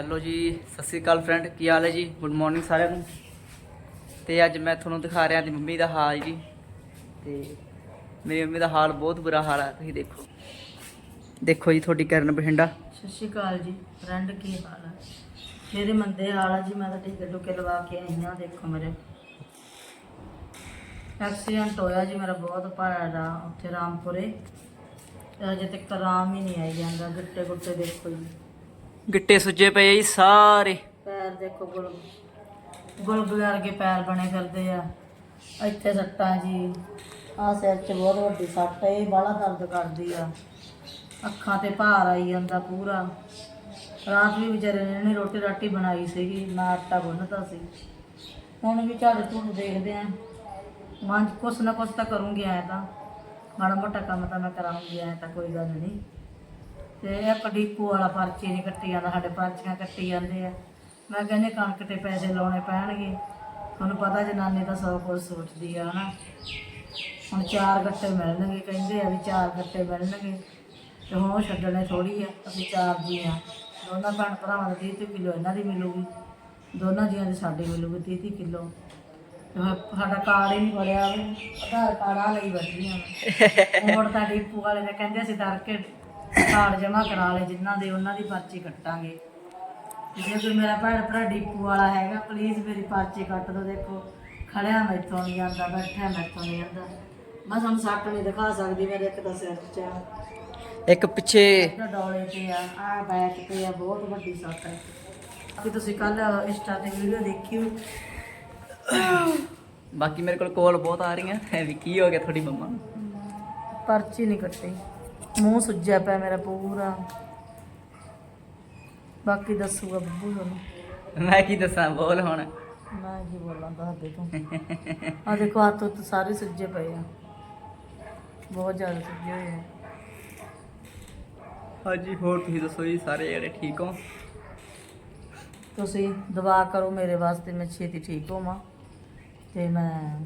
Hello ਜੀ, ਸਤਿ ਸ੍ਰੀ ਅਕਾਲ friend ਕੀ ਹਾਲ ਹੈ ਜੀ? ਗੁੱਡ ਮਾਰਨਿੰਗ ਸਾਰਿਆਂ ਨੂੰ। ਤੇ ਅੱਜ ਮੈਂ ਤੁਹਾਨੂੰ ਦਿਖਾ ਰਿਹਾ ਦੀ ਮੰਮੀ ਦਾ ਹਾਲ ਜੀ। ਤੇ ਮੇਰੀ ਮੰਮੀ ਦਾ ਹਾਲ ਬਹੁਤ ਬੁਰਾ ਹਾਲ ਹੈ, ਤੁਸੀਂ ਦੇਖੋ। ਦੇਖੋ ਜੀ ਤੁਹਾਡੀ ਕਰਨ ਬਠਿੰਡਾ। ਸਤਿ ਸ਼੍ਰੀ ਅਕਾਲ ਜੀ ਫਰੈਂਡ ਕੀ ਹਾਲ ਹੈ? ਮੇਰੇ ਮੰਦੇ ਹਾਲ ਆ ਜੀ, ਮੈਂ ਤਾਂ ਟੀਕੇ ਟੁਕੇ ਲਵਾ ਕੇ ਆਈ ਹਾਂ, ਦੇਖੋ ਮੇਰੇ। ਐਕਸੀਡੈਂਟ ਹੋਇਆ ਜੀ ਮੇਰਾ ਬਹੁਤ ਭਾਰਾ ਦਾ, ਉੱਥੇ ਰਾਮਪੁਰੇ। ਅਜੇ ਤੱਕ ਆਰਾਮ ਹੀ ਨਹੀਂ ਆਈ ਜਾਂਦਾ, ਗੁੱਟੇ ਗੁੱਟੇ ਦੇਖੋ ਜੀ। ਗਿੱਟੇ ਸੁੱਜੇ ਪਏ ਜੀ ਸਾਰੇ। ਪੈਰ ਦੇਖੋ ਗੁਲ ਗੁਲਗੁਲੇ ਵਰਗੇ ਪੈਰ ਬਣੇ ਕਰਦੇ ਆ। ਇੱਥੇ ਸੱਟਾਂ ਜੀ। ਆ ਸਿਰ 'ਚ ਬਹੁਤ ਵੱਡੀ ਸੱਟ ਹੈ ਇਹ ਬਾਹਲਾ ਦਰਦ ਕਰਦੀ ਆ। ਅੱਖਾਂ ਤੇ ਭਾਰ ਆਈ ਜਾਂਦਾ ਪੂਰਾ। ਰਾਤ ਵੀ ਵਿਚਾਰੇ ਨੇ ਨੀ ਰੋਟੀ ਰਾਟੀ ਬਣਾਈ ਸੀਗੀ, ਨਾ ਆਟਾ ਗੁੰਨਤਾ ਸੀ। ਹੁਣ ਵੀ ਝਾੜੂ ਝੂੜੂ ਦੇਖਦੇ ਆ। ਮਨ ਕੁਛ ਨਾ ਕੁਛ ਤਾਂ ਕਰੂੰਗੀ, ਐ ਤਾਂ। ਮਾੜਾ ਮੋਟਾ ਕੰਮ ਤਾਂ ਮੈਂ ਕਰਾਂਗੀ, ਐ ਤਾਂ ਕੋਈ ਗੱਲ ਨਹੀਂ। ਤੇ ਇੱਕ ਡੀਪੂ ਵਾਲਾ ਪਰਚੀ ਨਹੀਂ ਕੱਟੀ ਜਾਂਦਾ, ਸਾਡੇ ਪਰਚੀਆਂ ਕੱਟੀ ਜਾਂਦੇ ਆ। ਮੈਂ ਕਹਿੰਦੀ ਕਣਕ ਤੇ ਪੈਸੇ ਲਾਉਣੇ ਪੈਣਗੇ। ਤੁਹਾਨੂੰ ਪਤਾ ਜਨਾਨੀ ਤਾਂ ਸਭ ਕੁਝ ਸੋਚਦੀ ਆ, ਹਨਾ। ਹੁਣ ਚਾਰ ਗੱਟੇ ਮਿਲਣਗੇ, ਕਹਿੰਦੇ ਆ ਵੀ ਚਾਰ ਗੱਟੇ ਮਿਲਣਗੇ। ਤੇ ਹੁਣ ਉਹ ਛੱਡਣੇ ਥੋੜੀ ਆ, ਅਸੀਂ ਚਾਰ ਜੀ ਆ। ਦੋਨਾਂ ਭੈਣ ਭਰਾਵਾਂ ਦੀ 30 ਕਿਲੋ ਇਹਨਾਂ ਦੀ ਮਿਲੂਗੀ। ਦੋਨਾਂ ਜੀਆਂ ਦੀ ਸਾਡੀ ਮਿਲੂਗੀ 30 30 ਕਿਲੋ। ਤੇ ਸਾਡਾ ਕਾਰਡ ਹੀ ਨਹੀਂ ਬਣਿਆ ਆਧਾਰ ਕਾਰਡ ਆ ਲਈ ਬੈਠੀ ਆ ਹੁਣ ਤਾਂ ਡੀਪੂ ਵਾਲੇ ਨੇ ਕਹਿੰਦੇ ਅਸੀਂ ਦਰ ਕੇ ਕਾਰਡ ਜਮ੍ਹਾਂ ਕਰਾ ਲਏ ਜਿਨ੍ਹਾਂ ਦੇ ਉਹਨਾਂ ਦੀ ਪਰਚੀ ਕੱਟਾਂਗੇ। ਜੇ ਕੋਈ ਮੇਰਾ ਭੈਣ ਭਰਾ ਡੀਪੂ ਵਾਲਾ ਹੈਗਾ ਪਲੀਜ਼ ਮੇਰੀ ਪਰਚੀ ਕੱਟ ਦਿਓ। ਦੇਖੋ ਖੜਿਆ ਮੈਥੋਂ ਨਹੀਂ ਜਾਂਦਾ ਬੈਠਿਆ ਮੈਥੋਂ ਨਹੀਂ ਜਾਂਦਾ। ਮੈਂ ਤੁਹਾਨੂੰ ਸੱਟ ਨਹੀਂ ਦਿਖਾ ਸਕਦੀ ਮੇਰੇ ਇੱਕ ਤਾਂ ਸਿਰ 'ਚ ਆ। ਇੱਕ ਪਿੱਛੇ ਇਹਦਾ ਡੋਲੇ ਤੇ ਆ ਆ ਬੈਕ ਤੇ ਆ ਬਹੁਤ ਵੱਡੀ ਸੱਟ ਹੈ ਕਿ ਤੁਸੀਂ ਕੱਲ ਇੰਸਟਾ ਤੇ ਵੀਡੀਓ ਦੇਖੀ ਹੋਈ ਬਾਕੀ ਮੇਰੇ ਕੋਲ ਕੋਲ ਬਹੁਤ ਆ ਰਹੀਆਂ ਹੈ ਵੀ ਕੀ ਹੋ ਗਿਆ ਤੁਹਾਡੀ ਮੰਮਾ ਪਰਚੀ ਨਹੀਂ ਕੱਟੀ। ਮੂੰਹ ਸੁੱਜਿਆ ਪਿਆ ਮੇਰਾ ਪੂਰਾ। ਬਾਕੀ ਦੱਸੂਗਾ ਬੱਬੂ ਤੁਹਾਨੂੰ ਮੈਂ ਕੀ ਦੱਸਾਂ ਬੋਲ ਹੁਣ। ਮੈਂ ਕੀ ਬੋਲਾਂ ਦੱਸ ਦੇ ਤੂੰ। ਆ ਦੇਖੋ ਹੱਥ ਉੱਤ ਸਾਰੇ ਸੁੱਜੇ ਪਏ ਆ। ਬਹੁਤ ਜ਼ਿਆਦਾ ਸੁੱਜੇ ਹੋਏ ਆ। ਹਾਂਜੀ ਹੋਰ ਤੁਸੀਂ ਦੱਸੋ ਜੀ ਸਾਰੇ ਜਿਹੜੇ ਠੀਕ ਹੋ? ਤੁਸੀਂ ਦੁਆ ਕਰੋ ਮੇਰੇ ਵਾਸਤੇ ਮੈਂ ਛੇਤੀ ਠੀਕ ਹੋਵਾਂ। ਤੇ ਮੈਂ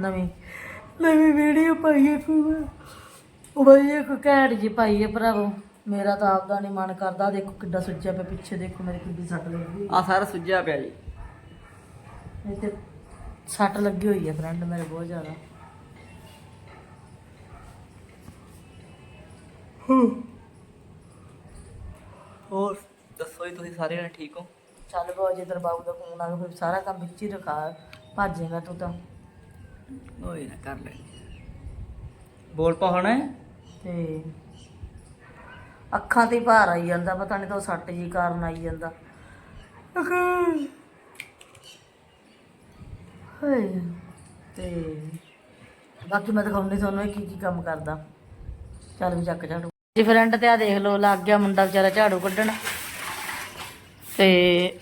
ਨਵੀਂ। ਨਵੀਂ ਵੀਡੀਓ ਪਾਈਏ ਕੋਈ ਉਹ ਬਈ ਇੱਕ ਘੈਂਟ ਜੀ ਪਾਈ ਹੈ ਭਰਾਵੋ। ਮੇਰਾ ਤਾਂ ਆਪਦਾ ਨਹੀਂ ਮਨ ਕਰਦਾ। ਦੇਖੋ ਕਿੱਡਾ ਸੁੱਜਿਆ ਪਿਆ ਪਿੱਛੇ। ਦੇਖੋ ਮੇਰੇ ਕਿੱਡੀ ਸੱਟ ਲੱਗੀ ਆ। ਸਾਰਾ ਸੁੱਜਿਆ ਪਿਆ ਜੀ। ਇਹ ਤੇ ਸੱਟ ਲੱਗੀ ਹੋਈ ਹੈ ਫਰੈਂਡ ਮੇਰੇ ਬਹੁਤ ਜ਼ਿਆਦਾ। ਹੋਰ ਦੱਸੋ ਜੀ ਤੁਸੀਂ ਸਾਰੇ ਜਣੇ ਠੀਕ ਹੋ? ਚੱਲ ਬੋ ਜੇ ਬਾਬੂ ਦਾ ਫੋਨ ਆ ਗਿਆ ਫਿਰ ਸਾਰਾ ਕੰਮ ਵਿੱਚ ਹੀ ਰਖਾ। ਭੱਜੇਗਾ ਤੂੰ ਤਾਂ। ਨਾ ਕਰ ਬੋਲ ਪਾ ਹੁਣ। ਤੇ ਅੱਖਾਂ ਤੇ ਹੀ ਭਾਰ ਆਈ ਜਾਂਦਾ ਪਤਾ ਨਹੀਂ ਤਾਂ ਉਹ ਸੱਟ ਜੀ ਕਾਰਨ ਆਈ ਜਾਂਦਾ। ਹਾਏ। ਤੇ ਬਾਕੀ ਮੈਂ ਦਿਖਾਉਂਦੀ ਤੁਹਾਨੂੰ ਇਹ ਕੀ ਕੀ ਕੰਮ ਕਰਦਾ। ਚੱਲ ਵੀ ਚੱਕ ਝਾੜੂ। ਜੀ ਫਰੈਂਡ ਤੇ ਆ ਦੇਖ ਲਓ ਲੱਗ ਗਿਆ ਮੁੰਡਾ ਵਿਚਾਰਾ ਝਾੜੂ ਕੱਢਣ। ਤੇ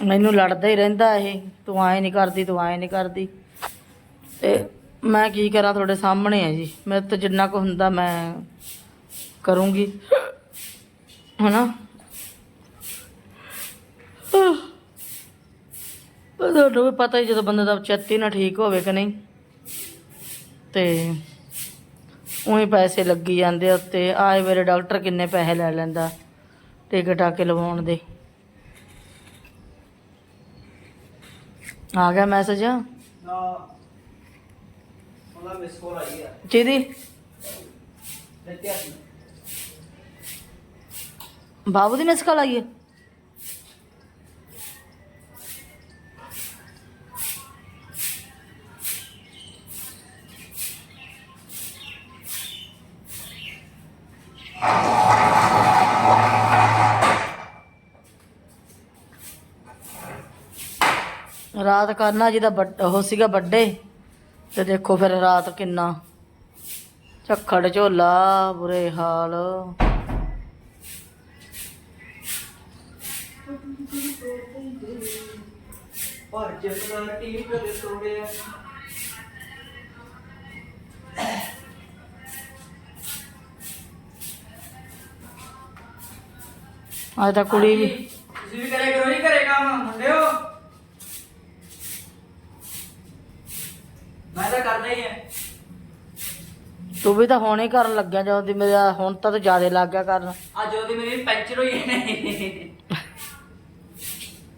ਮੈਨੂੰ ਲੜਦਾ ਹੀ ਰਹਿੰਦਾ ਇਹ ਤੂੰ ਆਏ ਨਹੀਂ ਕਰਦੀ ਤੂੰ ਆਏ ਨਹੀਂ ਕਰਦੀ। ਤੇ ਮੈਂ ਕੀ ਕਰਾਂ ਤੁਹਾਡੇ ਸਾਹਮਣੇ ਹੈ ਜੀ। ਮੇਰੇ ਤੋਂ ਜਿੰਨਾ ਕੁ ਹੁੰਦਾ ਮੈਂ ਕਰੂੰਗੀ। ਹਨਾ? ਉਹ ਤੁਹਾਨੂੰ ਵੀ ਪਤਾ ਹੀ ਜਦੋਂ ਬੰਦੇ ਦਾ ਚੇਤੀ ਨਾ ਠੀਕ ਹੋਵੇ ਕਿ ਨਹੀਂ। ਤੇ ਉਹੀ ਪੈਸੇ ਲੱਗੀ ਜਾਂਦੇ ਉੱਤੇ ਆਏ ਮੇਰੇ ਡਾਕਟਰ ਕਿੰਨੇ ਪੈਸੇ ਲੈ ਲੈਂਦਾ ਟਿਕਟ ਟਾਕੇ ਲਵਾਉਣ ਦੇ। ਆ ਗਿਆ ਮੈਸੇਜ ਨਾ। ਉਹਦਾ ਮਿਸ ਕੋਲ ਆਈ ਆ। ਜਿਹਦੀ? ਦਿੱਤਿਆ ਬਾਬੂ ਦੀ ਮਿਸ ਕਾਲ ਆਈ ਹੈ ਰਾਤ ਕਰਨਾ ਜਿਹਦਾ ਉਹ ਸੀਗਾ ਵੱਡੇ। ਤੇ ਦੇਖੋ ਫਿਰ ਰਾਤ ਕਿੰਨਾ। ਝੱਖੜ ਝੋਲਾ ਬੁਰੇ ਹਾਲ। ਪਰ ਟੀਵੀ ਤੇ ਸੋੜੇ ਆ। ਅੱਜ ਤਾਂ ਕੁੜੀ ਵੀ ਤੁਸੀਂ ਵੀ ਕਰੇ ਕਰੋ ਨਹੀਂ ਕਰੇ ਕੰਮ ਮੁੰਡਿਓ। ਮੈਂ ਤਾਂ ਹੀ ਵੀ ਤਾਂ ਹੁਣ ਹੀ ਕਰਨ ਲੱਗਿਆ ਜਦੋਂ ਦੀ ਮੇਰਾ ਹੁਣ ਤਾਂ ਤੂੰ ਜ਼ਿਆਦਾ ਲੱਗ ਗਿਆ ਕਰਨ। ਅੱਜ ਉਹਦੀ ਮੇਰੀ ਪੈਂਚਰ ਹੋਈ ਨੇ।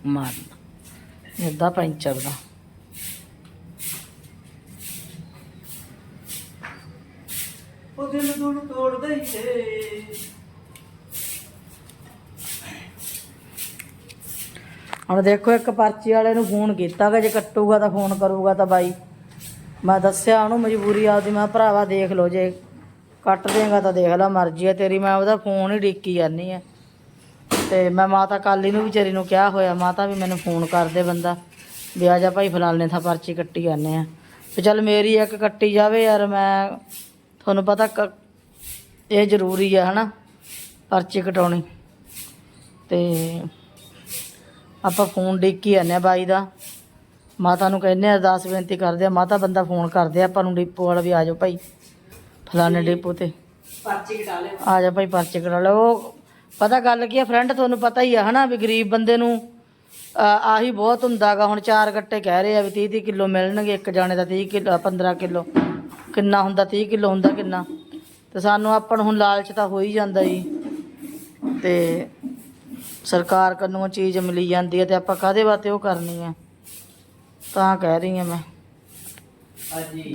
ਮਾਰ। ਇਦਾਂ ਪੈਂਚਰ ਦਾ। ਉਹ ਦਿਲ ਨੂੰ ਤੋੜਦਾ ਹੀ ਏ। ਹੁਣ ਦੇਖੋ ਇੱਕ ਪਰਚੀ ਵਾਲੇ ਨੂੰ ਫੋਨ ਕੀਤਾ ਕਿ ਜੇ ਕੱਟੂਗਾ ਤਾਂ ਫੋਨ ਕਰੂਗਾ ਤਾਂ ਬਾਈ। ਮੈਂ ਦੱਸਿਆ ਉਹਨੂੰ ਮਜਬੂਰੀ ਆਪਦੀ, ਮੈਂ ਕਿਹਾ ਭਰਾਵਾ ਦੇਖ ਲਓ ਜੇ ਕੱਟ ਦੇਗਾ ਤਾਂ ਦੇਖ ਲੈ ਮਰਜ਼ੀ ਹੈ ਤੇਰੀ ਮੈਂ ਉਹਦਾ ਫੋਨ ਹੀ ਡਿੱਕੀ ਜਾਂਦੀ ਆ। ਤੇ ਮੈਂ ਮਾਤਾ ਕਾਲੀ ਨੂੰ ਵਿਚਾਰੀ ਨੂੰ ਕਿਹਾ ਹੋਇਆ, ਮਾਤਾ ਵੀ ਮੈਨੂੰ ਫੋਨ ਕਰ ਦੇ ਬੰਦਾ, ਵੀ ਆ ਜਾ ਭਾਈ ਫਲਾਣੇ ਥਾਂ ਪਰਚੀ ਕੱਟੀ ਜਾਂਦੇ ਆ। ਤੇ ਚੱਲ ਮੇਰੀ ਇੱਕ ਕੱਟੀ ਜਾਵੇ ਯਾਰ, ਮੈਂ ਤੁਹਾਨੂੰ ਪਤਾ ਕ- ਇਹ ਜ਼ਰੂਰੀ ਆ ਹਨਾ, ਪਰਚੀ ਕਟਾਉਣੀ। ਤੇ ਆਪਾਂ ਫੋਨ ਡਿੱਕੀ ਜਾਂਦੇ ਆ ਬਾਈ ਦਾ। ਮਾਤਾ ਨੂੰ ਕਹਿੰਦੇ ਆ ਅਰਦਾਸ ਬੇਨਤੀ ਕਰਦੇ ਆ ਮਾਤਾ ਬੰਦਾ ਫੋਨ ਕਰਦੇ ਆ ਆਪਾਂ ਨੂੰ ਡਿਪੋ ਵਾਲਾ ਵੀ ਆ ਜਾਓ ਭਾਈ ਫਲਾਣੇ ਡਿਪੋ ਤੇ। ਪਰਚੀ ਕਟਾ ਲੈ ਆ ਜਾ ਭਾਈ ਪਰਚੇ ਕਰਾ ਲਓ। ਉਹ ਪਤਾ ਗੱਲ ਕੀ ਆ ਫਰੈਂਡ ਤੁਹਾਨੂੰ ਪਤਾ ਹੀ ਆ ਹਨਾ ਵੀ ਗਰੀਬ ਬੰਦੇ ਨੂੰ ਆਹੀ ਬਹੁਤ ਹੁੰਦਾਗਾ। ਹੁਣ ਚਾਰ ਗੱਟੇ ਕਹਿ ਰਹੇ ਆ ਵੀ 30 30 ਕਿਲੋ ਮਿਲਣਗੇ ਇੱਕ ਜਾਣੇ ਦਾ 30 ਕਿਲੋ 15 ਕਿਲੋ। ਕਿੰਨਾ ਹੁੰਦਾ 30 ਕਿਲੋ ਹੁੰਦਾ ਕਿੰਨਾ? ਤੇ ਸਾਨੂੰ ਆਪਾਂ ਨੂੰ ਹੁਣ ਲਾਲਚ ਤਾਂ ਹੋ ਹੀ ਜਾਂਦਾ ਜੀ। ਤੇ ਸਰਕਾਰ ਕੰਨੋਂ ਚੀਜ਼ ਮਿਲੀ ਜਾਂਦੀ ਹੈ ਤੇ ਆਪਾਂ ਕਾਦੇ ਵਾਸਤੇ ਉਹ ਕਰਨੀ ਆ? ਤਾਂ ਕਹਿ ਰਹੀ ਆ ਮੈਂ। ਹਾਂਜੀ।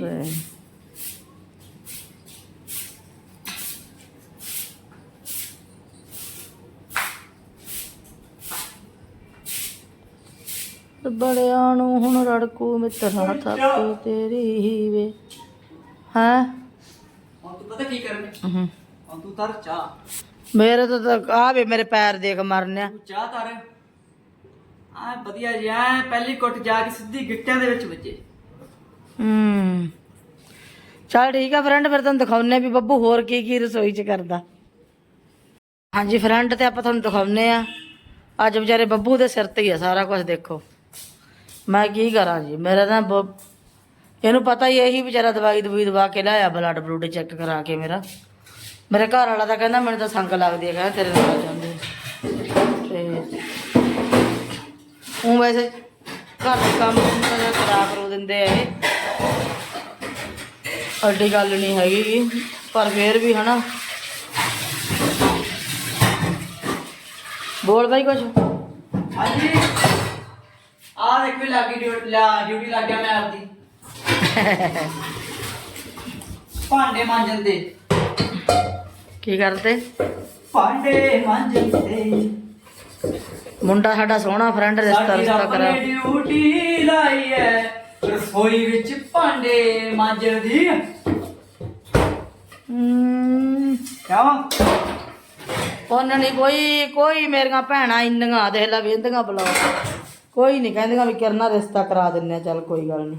ਬੜਿਆਂ ਨੂੰ ਹੁਣ ਰੜਕੂ ਮਿੱਤਰਾਂ ਥਾਪੀ ਤੇਰੀ ਹੀ ਵੇ। ਹੈ? ਹੁਣ ਤੂੰ ਪਤਾ ਕੀ ਕਰਨੀ? ਹੁਣ ਤੂੰ ਤਰ ਚਾਹ। ਮੇਰੇ ਤਾਂ ਆ ਵੇ ਮੇਰੇ ਪੈਰ ਦੇਖ ਮਰਨਿਆ। ਤੂੰ ਚਾਹ ਤਰ। ਆ ਵਧੀਆ ਜੀ ਪਹਿਲੀ ਕੁੱਟ ਜਾ ਕੇ ਸਿੱਧੀ ਗਿੱਟਿਆਂ ਦੇ ਵਿੱਚ ਵੱਜੇ। ਹੂੰ। ਚਲ ਠੀਕ ਆ ਫਰੈਂਡ, ਫਿਰ ਤੁਹਾਨੂੰ ਦਿਖਾਉਨੇ ਵੀ ਬੱਬੂ ਹੋਰ ਕੀ ਕੀ ਰਸੋਈ 'ਚ ਕਰਦਾ। ਹਾਂਜੀ ਫਰੈਂਡ, ਤੇ ਆਪਾਂ ਤੁਹਾਨੂੰ ਦਿਖਾਉਨੇ ਆ ਅੱਜ ਵਿਚਾਰੇ ਬੱਬੂ ਦੇ ਸਿਰ ਤੇ ਹੀ ਆ ਸਾਰਾ ਕੁਝ ਦੇਖੋ। ਮੈਂ ਕੀ ਕਰਾਂ ਜੀ, ਮੇਰਾ ਤਾਂ ਬ- ਇਹਨੂੰ ਪਤਾ ਹੀ ਇਹੀ ਵਿਚਾਰਾ ਦਵਾਈ ਦਵਾਈ ਦਵਾ ਕੇ ਲਾਇਆ ਬਲੱਡ ਬਲੂਡ ਚੈੱਕ ਕਰਾ ਕੇ ਮੇਰਾ। ਮੇਰੇ ਘਰ ਵਾਲਾ ਤਾਂ ਕਹਿੰਦਾ, ਮੈਨੂੰ ਤਾਂ ਸੰਗ ਲੱਗਦੀ ਹੈ ਕਹਿੰਦਾ ਤੇਰੇ ਨਾਲ ਜਾਂਦੇ ਤੇ ਉਹ ਵੈਸੇ ਘਰ ਦੇ ਕੰਮ ਤਾਂ ਕਰਾ ਕਰੋ ਦਿੰਦੇ ਆ ਇਹ। ਅੱਡੀ ਗੱਲ ਨਹੀਂ ਹੈਗੀ ਪਰ ਫੇਰ ਵੀ ਹਨਾ। ਬੋਲ ਬਾਈ ਕੁਛ। ਹਾਂਜੀ ਆ ਦੇਖ ਵੀ ਲੱਗੀ ਡਿਊਟੀ ਲਾ ਡਿਊਟੀ ਲੱਗ ਗਿਆ ਮੈਂ ਆਪਦੀ। ਭਾਂਡੇ ਮਾਂਜਣ ਦੇ ਕੀ ਕਰਦੇ ਭਾਂਡੇ ਮਾਂਜਣ ਦੇ ਮੁੰਡਾ ਸਾਡਾ ਸੋਹਣਾ ਫਰੈਂਡ ਰਿਸ਼ਤਾ ਸਾਡੀ ਰਿਸ਼ਤਾ ਕਰਾ ਨੇ ਡਿਊਟੀ ਲਾਈ ਹੈ ਰਸੋਈ ਵਿੱਚ ਭਾਂਡੇ ਮਾਂਜਣ ਦੀ। ਕਿਆ ਉਹਨਾਂ ਨਹੀਂ ਕੋਈ ਕੋਈ ਮੇਰੀਆਂ ਭੈਣਾਂ ਇੰਨੀਆਂ ਦੇਖ ਲੈ ਵੇਂਦੀਆਂ ਬਲੌਗ ਕੋਈ ਨਹੀਂ ਕਹਿੰਦੀਆਂ ਵੀ ਕਿਰਨਾ ਰਿਸ਼ਤਾ ਕਰਾ ਦਿੰਨੇ ਚੱਲ ਕੋਈ ਗੱਲ ਨਹੀਂ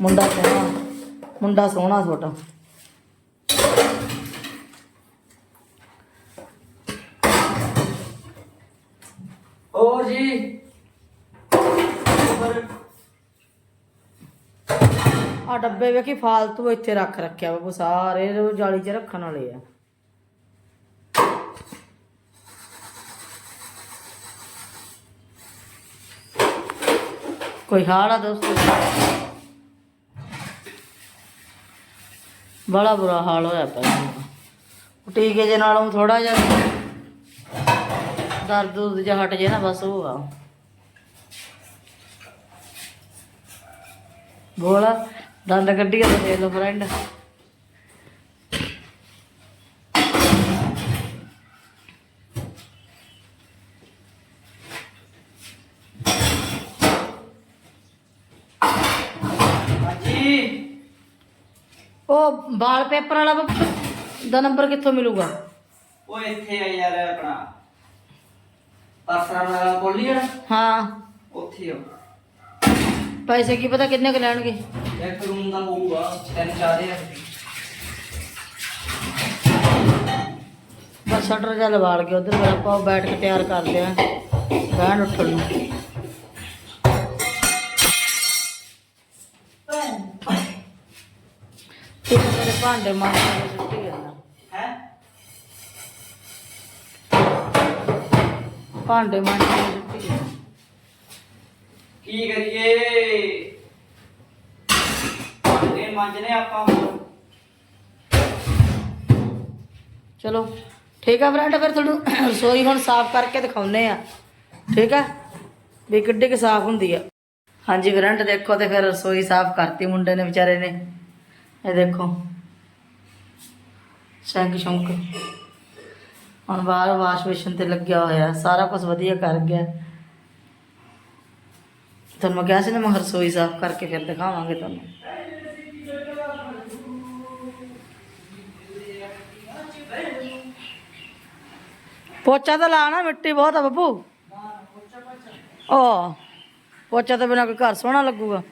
ਮੁੰਡਾ ਸੋਹਣਾ ਮੁੰਡਾ ਸੋਹਣਾ ਛੋਟਾ। ਹੋਰ ਜੀ। ਆ ਡੱਬੇ ਵੇਖੀ, ਫਾਲਤੂ ਇੱਥੇ ਰੱਖ ਰੱਖਿਆ ਬਾਬੂ ਸਾਰੇ ਉਹ ਜਾਲੀ 'ਚ ਰੱਖਣ ਵਾਲੇ ਆ। ਕੋਈ ਹਾਲ ਆ ਦੋਸਤੋ? ਬੜਾ ਬੁਰਾ ਹਾਲ ਹੋਇਆ ਪਿਆ। ਉਹ ਟੀਕੇ ਜੇ ਨਾਲੋਂ ਥੋੜਾ ਜਿਹਾ ਦਰਦ ਦੁਰਦ ਜਿਹਾ ਹਟ ਜੇ ਨਾ ਬਸ ਉਹ ਆ। ਬੋਲਾ ਦੰਦ ਕੱਢੀ ਕੇ ਦੇਖ ਲਓ ਫਰੈਂਡ। ਉਹ ਵਾਲ ਪੇਪਰ ਵਾਲਾ ਦਾ ਨੰਬਰ ਕਿੱਥੋਂ ਮਿਲੂਗਾ? ਉਹ ਇੱਥੇ ਆ ਯਾਰ ਆਪਣਾ। ਹਾਂ। ਉੱਥੇ ਆ। ਪੈਸੇ ਕੀ ਪਤਾ ਕਿੰਨੇ ਕੁ ਲੈਣਗੇ? ਇੱਕ ਰੂਮ ਦਾ ਹੋਊਗਾ ਤਿੰਨ ਚਾਰ ਹਜ਼ਾਰ। ਬਸ ਸ਼ਟਰ ਜਿਹਾ ਲਵਾ ਕੇ ਉਧਰ ਫਿਰ ਆਪਾਂ ਬੈਠ ਕੇ ਤਿਆਰ ਕਰਦੇ ਆਂ। ਬਹਿਣ ਉੱਠਣ ਨੂੰ। ਤੇ ਮੇਰੇ ਭਾਂਡੇ ਮਾਂਜਣ ਨੂੰ ਸੁੱਟੀ ਜਾਂਦਾ ਹੈ ਭਾਂਡੇ ਮਾਂਜਣ ਜਾਂਦਾ ਕੀ ਕਰੀਏ? ਭਾਂਡੇ ਮਾਂਜਨੇ ਆਪਾਂ ਹੁਣ। ਚਲੋ ਠੀਕ ਆ ਫਰੈਂਡ ਫਿਰ ਤੁਹਾਨੂੰ ਰਸੋਈ ਹੁਣ ਸਾਫ਼ ਕਰਕੇ ਦਿਖਾਉਨੇ ਆ। ਠੀਕ ਆ? ਵੀ ਕਿੱਡੀ ਕਿ ਸਾਫ਼ ਹੁੰਦੀ ਆ। ਹਾਂਜੀ ਫਰੈਂਡ ਦੇਖੋ ਤੇ ਫਿਰ ਰਸੋਈ ਸਾਫ਼ ਕਰਤੀ ਮੁੰਡੇ ਨੇ ਵਿਚਾਰੇ ਨੇ। ਇਹ ਦੇਖੋ। ਸ਼ੰਕ ਸ਼ੰਕ ਹੁਣ ਬਾਹਰ ਵਾਸ਼ ਬੇਸ਼ਨ ਤੇ ਲੱਗਿਆ ਹੋਇਆ, ਸਾਰਾ ਕੁਝ ਵਧੀਆ ਕਰ ਗਿਆ। ਤੁਹਾਨੂੰ ਮੈਂ ਕਿਹਾ ਸੀ ਨਾ, ਮੈਂ ਰਸੋਈ ਸਾਫ਼ ਕਰਕੇ ਫਿਰ ਦਿਖਾਵਾਂਗੇ ਤੁਹਾਨੂੰ। ਪੋਚਾ ਤਾਂ ਲਾਣਾ, ਮਿੱਟੀ ਬਹੁਤ ਆ ਬੱਬੂ। ਓ ਪੋਚਾ ਤੋਂ ਬਿਨਾਂ ਕੋਈ ਘਰ ਸੋਹਣਾ ਲੱਗੂਗਾ।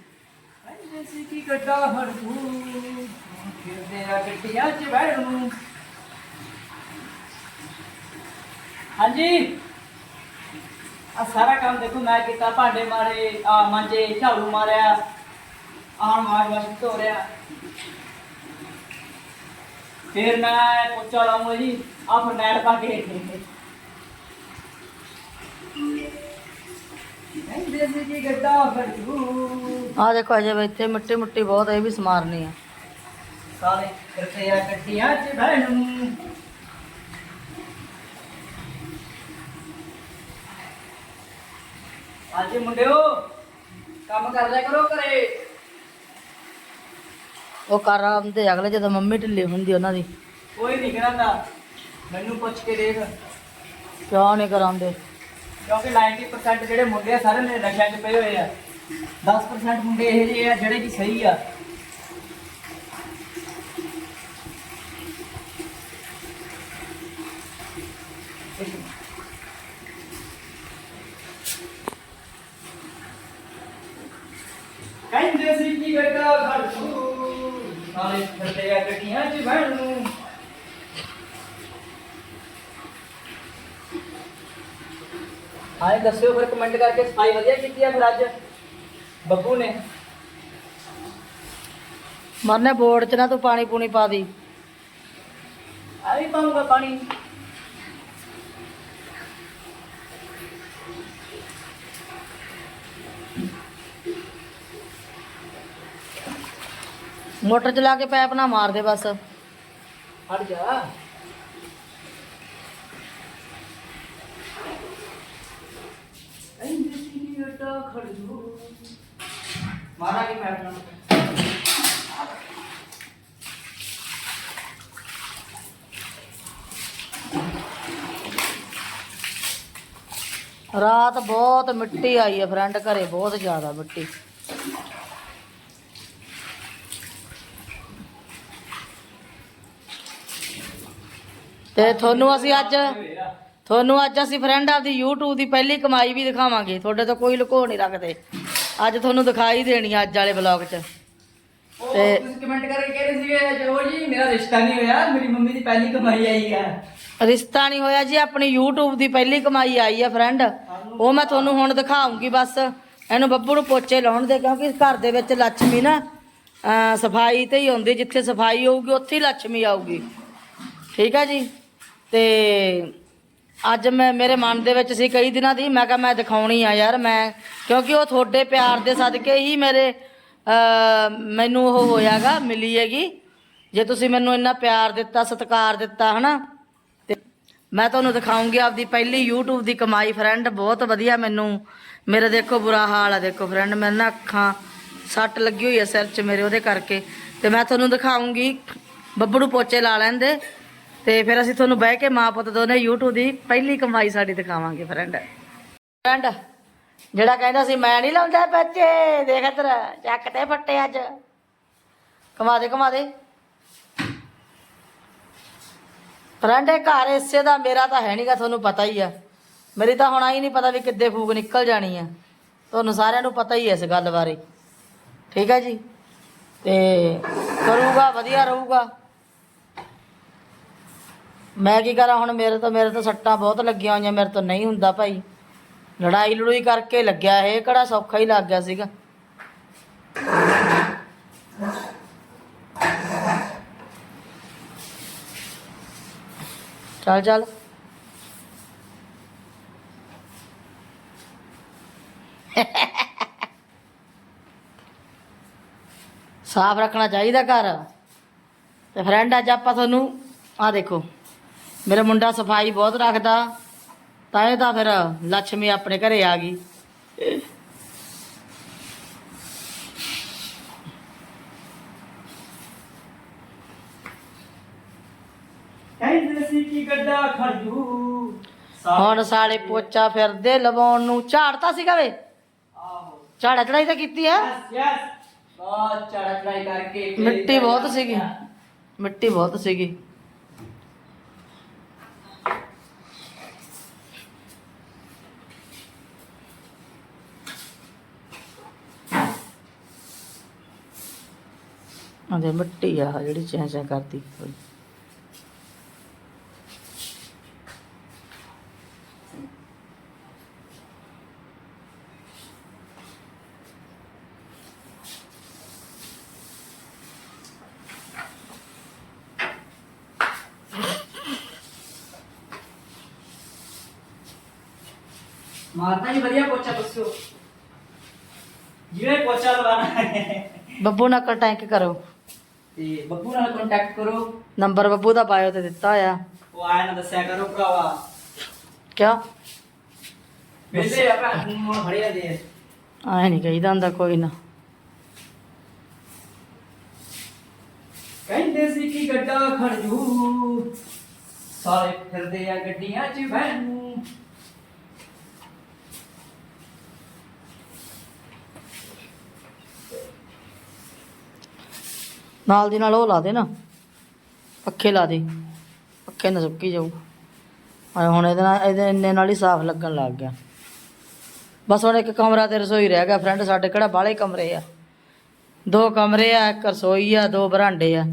ਦੇਸੀ ਕੀ ਗੱਡਾ ਹੜੂ ਫਿਰਦੇ ਆ ਗੱਡੀਆਂ 'ਚ ਬੈਠੂ। ਹਾਂਜੀ। ਆ ਸਾਰਾ ਕੰਮ ਦੇਖੋ ਮੈਂ ਕੀਤਾ ਭਾਂਡੇ ਮਾਰੇ ਆ ਮਾਂਜੇ ਝਾੜੂ ਮਾਰਿਆ ਆਣ ਵਾਸ਼ ਵਾਸ਼ ਧੋ ਰਿਆ ਫਿਰ ਮੈਂ ਪੋਚਾ ਲਾਉਂਗਾ ਜੀ ਆ ਫਰਨੈਲ ਪਾ ਕੇ। ਨਹੀਂ ਦੇਸੀ ਕੀ ਗੱਡਾ ਹੜੂ ਆ ਦੇਖੋ ਅਜੇ ਵੀ ਇੱਥੇ ਮਿੱਟੀ ਮੁੱਟੀ ਬਹੁਤ ਆ, ਇਹ ਵੀ ਸਮਾਰਨੀ ਆ। ਸਾਰੇ ਫਿਰਦੇ ਆ ਗੱਡੀਆਂ 'ਚ ਬੈਠੂ ਅੱਜ ਮੁੰਡਿਓ ਕੰਮ ਕਰ ਲਿਆ ਕਰੋ ਘਰੇ। ਉਹ ਕਰ ਆਉਂਦੇ ਅਗਲੇ ਜਦੋਂ ਮੰਮੀ ਢਿੱਲੀ ਹੁੰਦੀ ਉਹਨਾਂ ਦੀ। ਕੋਈ ਨਹੀਂ ਕਰਾਂਦਾ ਮੈਨੂੰ ਪੁੱਛ ਕੇ ਦੇਖ। ਕਿਉਂ ਨਹੀਂ ਕਰਾਉਂਦੇ? ਕਿਉਂਕਿ 90% ਜਿਹੜੇ ਮੁੰਡੇ ਆ ਸਾਰੇ ਨੇ ਨਸ਼ਿਆਂ 'ਚ ਪਏ ਹੋਏ ਆ। 10% ਮੁੰਡੇ ਇਹ ਜਿਹੇ ਆ ਜਿਹੜੇ ਕਿ ਸਹੀ ਆ ਕਹਿੰਦੇ ਸੀ ਕੀ ਗੱਡਾ ਖੜੂ ਨਾਲੇ ਫਿਰਦੇ ਆ ਗੱਡੀਆਂ 'ਚ ਬਹਿਣ ਨੂੰ ਆਏ ਦੱਸਿਓ ਫਿਰ ਕਮੈਂਟ ਕਰਕੇ ਸਫ਼ਾਈ ਵਧੀਆ ਕੀਤੀ ਆ ਫਿਰ ਅੱਜ? ਬੱਬੂ ਨੇ? ਮਰਨੇ ਬੋਰਡ 'ਚ ਨਾ ਤੂੰ ਪਾਣੀ ਪੂਣੀ ਪਾ ਦੀ। ਆ ਵੀ ਪਾਉਂਗਾ ਪਾਣੀ। ਮੋਟਰ ਚਲਾ ਕੇ ਪੈਪ ਨਾ ਮਾਰ ਦੇ ਬਸ। ਹਟ ਜਾ ਕਹਿੰਦੇ ਸੀ ਕੀ ਗੱਡਾ ਖੜੂ ਮਾਰਾ ਕੇ ਪੈਪ ਨਾਲ ਰਾਤ ਬਹੁਤ ਮਿੱਟੀ ਆਈ ਹੈ ਫਰੈਂਡ, ਘਰੇ ਬਹੁਤ ਜ਼ਿਆਦਾ ਮਿੱਟੀ। ਤੇ ਤੁਹਾਨੂੰ ਅਸੀਂ ਅੱਜ ਤੁਹਾਨੂੰ ਅੱਜ ਅਸੀਂ ਫਰੈਂਡ ਆਪਦੀ YouTube ਦੀ ਪਹਿਲੀ ਕਮਾਈ ਵੀ ਦਿਖਾਵਾਂਗੇ। ਤੁਹਾਡੇ ਤੋਂ ਕੋਈ ਲੁਕੋ ਨਹੀਂ ਰੱਖਦੇ। ਅੱਜ ਤੁਹਾਨੂੰ ਦਿਖਾਈ ਦੇਣੀ ਅੱਜ ਵਾਲੇ ਵਲੌਗ 'ਚ। ਤੇ ਤੁਸੀਂ ਕਮੈਂਟ ਕਰਕੇ ਕਹਿ ਰਹੇ ਸੀਗੇ ਜੋ ਜੀ ਮੇਰਾ ਰਿਸ਼ਤਾ ਨਹੀਂ ਹੋਇਆ ਮੇਰੀ ਮੰਮੀ ਦੀ ਪਹਿਲੀ ਕਮਾਈ ਆਈ ਆ। ਰਿਸ਼ਤਾ ਨਹੀਂ ਹੋਇਆ ਜੀ ਆਪਣੀ YouTube ਦੀ ਪਹਿਲੀ ਕਮਾਈ ਆਈ ਹੈ ਫਰੈਂਡ ਉਹ ਮੈਂ ਤੁਹਾਨੂੰ ਹੁਣ ਦਿਖਾਉਂਗੀ ਬਸ। ਇਹਨੂੰ ਬੱਬੂ ਨੂੰ ਪੋਚੇ ਲਾਉਣ ਦੇ ਕਿਉਂਕਿ ਘਰ ਦੇ ਵਿੱਚ ਲక్ష్ਮੀ ਨਾ ਸਫ਼ਾਈ ਤੇ ਹੀ ਹੁੰਦੀ ਜਿੱਥੇ ਸਫ਼ਾਈ ਹੋਊਗੀ ਉੱਥੇ ਹੀ ਲక్ష్ਮੀ ਆਊਗੀ। ਠੀਕ ਆ ਜੀ? ਤੇ ਅੱਜ ਮੈਂ, ਮੇਰੇ ਮਨ ਦੇ ਵਿੱਚ ਸੀ ਕਈ ਦਿਨਾਂ ਦੀ, ਮੈਂ ਕਿਹਾ ਮੈਂ ਦਿਖਾਉਣੀ ਆ ਯਾਰ ਮੈਂ, ਕਿਉਂਕਿ ਉਹ ਤੁਹਾਡੇ ਪਿਆਰ ਦੇ ਸਦਕੇ ਹੀ ਮੇਰੇ ਮੈਨੂੰ ਉਹ ਹੋਇਆਗਾ ਮਿਲੀ ਹੈਗੀ ਜੇ ਤੁਸੀਂ ਮੈਨੂੰ ਇੰਨਾ ਪਿਆਰ ਦਿੱਤਾ, ਸਤਿਕਾਰ ਦਿੱਤਾ, ਹਨਾ? ਤੇ ਮੈਂ ਤੁਹਾਨੂੰ ਦਿਖਾਉਂਗੀ ਆਪਦੀ ਪਹਿਲੀ YouTube ਦੀ ਕਮਾਈ ਫਰੈਂਡ ਬਹੁਤ ਵਧੀਆ ਮੈਨੂੰ। ਮੇਰੇ ਦੇਖੋ ਬੁਰਾ ਹਾਲ ਆ, ਦੇਖੋ ਫਰੈਂਡ ਮੇਰੇ ਨਾ ਅੱਖਾਂ ਸੱਟ ਲੱਗੀ ਹੋਈ ਹੈ ਸਿਰ 'ਚ ਮੇਰੇ ਉਹਦੇ ਕਰਕੇ। ਤੇ ਮੈਂ ਤੁਹਾਨੂੰ ਦਿਖਾਉਂਗੀ, ਬੱਬੜੂ ਪੋਚੇ ਲਾ ਲੈਂਦੇ ਤੇ ਫਿਰ ਅਸੀਂ ਤੁਹਾਨੂੰ ਬਹਿ ਕੇ ਮਾਂ ਪੁੱਤ ਦੋਨੇ YouTube ਦੀ ਪਹਿਲੀ ਕਮਾਈ ਸਾਡੀ ਦਿਖਾਵਾਂਗੇ ਫਰੈਂਡ ਫਰੈਂਡ ਜਿਹੜਾ ਕਹਿੰਦਾ ਸੀ, ਮੈਂ ਨਹੀਂ ਲਾਉਂਦਾ ਬੱਚੇ, ਦੇਖ ਇੱਧਰ, ਚੱਕ ਤੇ ਫੱਟੇ ਅੱਜ। ਕਮਾ ਦੇ ਕਮਾ ਦੇ। ਫਰੈਂਡ ਇਹ ਘਰ ਇਸੇ ਦਾ ਮੇਰਾ ਤਾਂ ਹੈ ਨਹੀਂਗਾ ਤੁਹਾਨੂੰ ਪਤਾ ਹੀ ਆ। ਮੇਰੀ ਤਾਂ ਹੁਣ ਆਈ ਨਹੀਂ ਪਤਾ ਵੀ ਕਿੱਦੇ ਫੂਕ ਨਿਕਲ ਜਾਣੀ ਆ। ਤੁਹਾਨੂੰ ਸਾਰਿਆਂ ਨੂੰ ਪਤਾ ਹੀ ਹੈ ਇਸ ਗੱਲ ਬਾਰੇ। ਠੀਕ ਹੈ ਜੀ? ਤੇ ਕਰੂਗਾ, ਵਧੀਆ ਰਹੂਗਾ। ਮੈਂ ਕੀ ਕਰਾਂ ਹੁਣ? ਮੇਰੇ ਤੋਂ ਮੇਰੇ ਤੋਂ ਸੱਟਾਂ ਬਹੁਤ ਲੱਗੀਆਂ ਹੋਈਆਂ, ਮੇਰੇ ਤੋਂ ਨਹੀਂ ਹੁੰਦਾ ਭਾਈ। ਲੜਾਈ ਲੜੂਈ ਕਰਕੇ ਲੱਗਿਆ ਇਹ, ਕਿਹੜਾ ਸੌਖਾ ਹੀ ਲੱਗ ਗਿਆ ਸੀਗਾ। ਚੱਲ ਚੱਲ। ਸਾਫ਼ ਰੱਖਣਾ ਚਾਹੀਦਾ ਘਰ। ਤੇ ਫਰੈਂਡ ਅੱਜ ਆਪਾਂ ਤੁਹਾਨੂੰ ਆ ਦੇਖੋ। ਮੇਰਾ ਮੁੰਡਾ ਸਫ਼ਾਈ ਬਹੁਤ ਰੱਖਦਾ ਤਾਂ ਇਹ ਤਾਂ ਫਿਰ ਲక్ష్ਮੀ ਆਪਣੇ ਘਰੇ ਆ ਗਈ। ਕਹਿੰਦੇ ਸੀ ਕਿ ਗੱਡਾ ਖੜੂ ਹੁਣ ਸਾਲੇ ਪੋਚਾ ਫਿਰਦੇ ਲਵਾਉਣ ਨੂੰ। ਝਾੜਤਾ ਸੀਗਾ ਵੇ। ਆਹੋ। ਝਾੜਾ ਚੜਾਈ ਤਾਂ ਕੀਤੀ ਆ ਯਸ ਯਸ ਬਹੁਤ ਚੜਾ ਚੜਾਈ ਕਰਕੇ ਫਿਰ ਮਿੱਟੀ ਬਹੁਤ ਸੀਗੀ। ਮਿੱਟੀ ਬਹੁਤ ਸੀਗੀ। ਉਹਦੇ ਮਿੱਟੀ ਆ ਆਹ ਜਿਹੜੀ ਚੈਂ ਚੈਂ ਕਰਦੀ ਹੋਈ। ਮਾਰਨਾ ਹੀ ਵਧੀਆ ਪੋਚਾ ਦੱਸਿਓ। ਜਿਹੜੇ ਪੋਚਾ ਲਵਾਣਾ ਹੈ। ਬੱਬੂ ਨਾਲ ਕੰਟੈਕਟ ਕਰੋ। ਤੇ ਬੱਬੂ ਨਾਲ ਕੰਟੈਕਟ ਕਰੋ। ਨੰਬਰ ਬੱਬੂ ਦਾ ਬਾਇਓ ਤੇ ਦਿੱਤਾ ਆ ਉਹ ਆਇਆ ਨਾ ਦੱਸਿਆ ਕਰੋ ਭਰਾਵਾ। ਕਿਆ? ਵੇਲੇ ਆ ਭੈਣ ਨੂੰ ਖੜਿਆ ਦੇ ਐ ਨਹੀਂ ਕਹੀਦਾ ਹੁੰਦਾ ਕੋਈ ਨਾ। ਕਹਿੰਦੇ ਸੀ ਕਿ ਗੱਡਾ ਖੜਜੂ। ਸਾਰੇ ਫਿਰਦੇ ਆ ਗੱਡੀਆਂ 'ਚ ਬਹਿਣ ਨਾਲ ਦੀ ਨਾਲ ਉਹ ਲਾ ਦੇ ਨਾ। ਪੱਖੇ ਲਾ ਦੇ। ਪੱਖੇ ਨਾਲ ਸੁੱਕੀ ਜਾਊ। ਆ ਹੁਣ ਇਹਦੇ ਨਾਲ ਇਹਦੇ ਇੰਨੇ ਨਾਲ ਹੀ ਸਾਫ਼ ਲੱਗਣ ਲੱਗ ਗਿਆ। ਬਸ ਹੁਣ ਇੱਕ ਕਮਰਾ ਤੇ ਰਸੋਈ ਰਹਿ ਗਿਆ ਫਰੈਂਡ, ਸਾਡੇ ਕਿਹੜਾ ਬਾਹਲੇ ਕਮਰੇ ਆ। ਦੋ ਕਮਰੇ ਆ, ਇੱਕ ਰਸੋਈ ਆ, ਦੋ ਬਰਾਂਡੇ ਆ।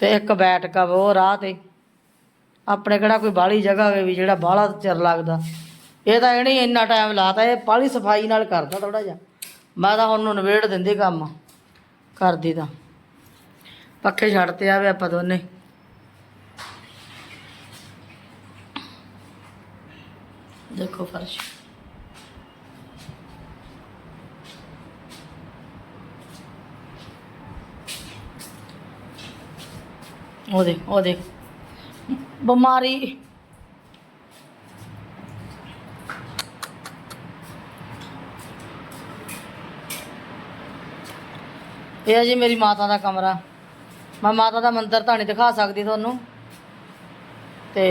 ਤੇ ਇੱਕ ਬੈਠਕਾ ਵਾ ਉਹ ਰਾਹ ਤੇ। ਆਪਣੇ ਕਿਹੜਾ ਕੋਈ ਬਾਹਲੀ ਜਗ੍ਹਾ ਹੋਵੇ ਵੀ ਜਿਹੜਾ ਬਾਹਲਾ ਚਿਰ ਲੱਗਦਾ। ਇਹ ਤਾਂ ਇਹਨੇ ਹੀ ਇੰਨਾ ਟਾਈਮ ਲਾਤਾ, ਇਹ ਬਾਹਲੀ ਸਫ਼ਾਈ ਨਾਲ ਕਰਦਾ ਥੋੜਾ ਜਿਹਾ। ਮੈਂ ਤਾਂ ਹੁਣ ਨੂੰ ਨਵੇੜ ਦਿੰਦੀ ਕੰਮ। ਕਰਦੀ ਤਾਂ। ਪੱਖੇ ਛੱਡਤੇ ਆਵੇ ਆਪਾਂ ਦੋਨੇ। ਦੇਖੋ ਫਰਸ਼। ਉਹ ਦੇਖ ਉਹ ਦੇਖ। ਬਿਮਾਰੀ। ਇਹ ਹੈ ਜੀ ਮੇਰੀ ਮਾਤਾ ਦਾ ਕਮਰਾ। ਮੈਂ ਮਾਤਾ ਦਾ ਮੰਦਿਰ ਤਾਂ ਨਹੀਂ ਦਿਖਾ ਸਕਦੀ ਤੁਹਾਨੂੰ। ਤੇ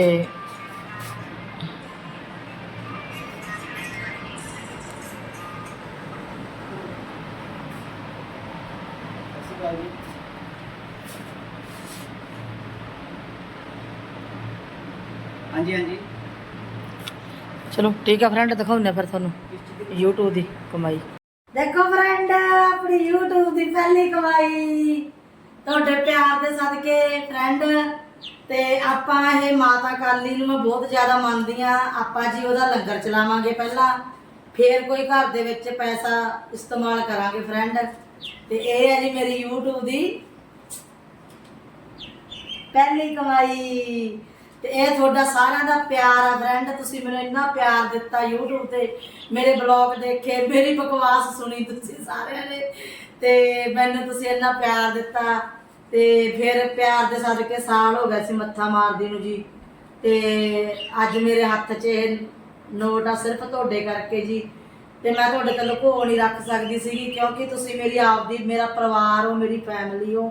ਹਾਂਜੀ ਹਾਂਜੀ। ਚਲੋ ਠੀਕ ਆ ਫਰੈਂਡ ਦਿਖਾਉਂਦੇ ਹਾਂ ਫਿਰ ਤੁਹਾਨੂੰ YouTube ਦੀ ਕਮਾਈ। ਦੇਖੋ ਫਰੈਂਡ ਆਪਣੀ YouTube ਦੀ ਪਹਿਲੀ ਕਮਾਈ। ਤੁਹਾਡੇ ਪਿਆਰ ਦੇ ਸਦਕੇ ਫਰੈਂਡ ਤੇ ਆਪਾਂ ਇਹ ਮਾਤਾ ਕਾਲੀ ਨੂੰ ਮੈਂ ਬਹੁਤ ਜ਼ਿਆਦਾ ਮੰਨਦੀ ਆ ਆਪਾਂ ਜੀ ਉਹਦਾ ਲੰਗਰ ਚਲਾਵਾਂਗੇ ਪਹਿਲਾਂ, ਫੇਰ ਕੋਈ ਘਰ ਦੇ ਵਿੱਚ ਪੈਸਾ ਇਸਤੇਮਾਲ ਕਰਾਂਗੇ ਫਰੈਂਡ ਤੇ ਇਹ ਹੈ ਜੀ ਮੇਰੀ YouTube ਦੀ ਪਹਿਲੀ ਕਮਾਈ। ਤੇ ਇਹ ਤੁਹਾਡਾ ਸਾਰਿਆਂ ਦਾ ਪਿਆਰ ਆ ਫਰੈਂਡ ਤੁਸੀਂ ਮੈਨੂੰ ਇੰਨਾ ਪਿਆਰ ਦਿੱਤਾ YouTube ਤੇ, ਮੇਰੇ ਬਲੌਗ ਦੇਖੇ, ਮੇਰੀ ਬਕਵਾਸ ਸੁਣੀ ਤੁਸੀਂ ਸਾਰਿਆਂ ਨੇ। ਤੇ ਮੈਨੂੰ ਤੁਸੀਂ ਇੰਨਾ ਪਿਆਰ ਦਿੱਤਾ ਤੇ ਫਿਰ ਪਿਆਰ ਦੇ ਸਦਕੇ ਸਾਲ ਹੋ ਗਿਆ ਸੀ ਮੱਥਾ ਮਾਰਦੀ ਨੂੰ ਜੀ। ਤੇ ਅੱਜ ਮੇਰੇ ਹੱਥ 'ਚ ਇਹ ਨੋਟ ਆ ਸਿਰਫ ਤੁਹਾਡੇ ਕਰਕੇ ਜੀ। ਤੇ ਮੈਂ ਤੁਹਾਡੇ ਤੋਂ ਲੁਕੋ ਨਹੀਂ ਰੱਖ ਸਕਦੀ ਸੀਗੀ ਕਿਉਂਕਿ ਤੁਸੀਂ ਮੇਰੀ ਆਪਦੀ, ਮੇਰਾ ਪਰਿਵਾਰ ਹੋ, ਮੇਰੀ ਫੈਮਿਲੀ ਹੋ।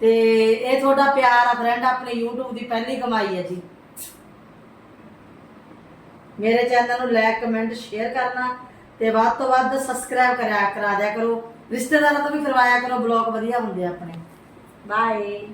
ਤੇ ਇਹ ਤੁਹਾਡਾ ਪਿਆਰ ਆ ਫਰੈਂਡ ਆਪਣੇ YouTube ਦੀ ਪਹਿਲੀ ਕਮਾਈ ਹੈ ਜੀ। ਮੇਰੇ ਚੈਨਲ ਨੂੰ ਲਾਈਕ ਕਮੈਂਟ ਸ਼ੇਅਰ ਕਰਨਾ ਤੇ ਵੱਧ ਤੋਂ ਵੱਧ ਸਬਸਕ੍ਰਾਈਬ ਕਰਿਆ ਕਰਾ ਦਿਆ ਕਰੋ। ਰਿਸ਼ਤੇਦਾਰਾਂ ਤੋਂ ਵੀ ਕਰਵਾਇਆ ਕਰੋ ਬਲੌਗ ਵਧੀਆ ਹੁੰਦੇ ਆ ਆਪਣੇ। ਬਾਏ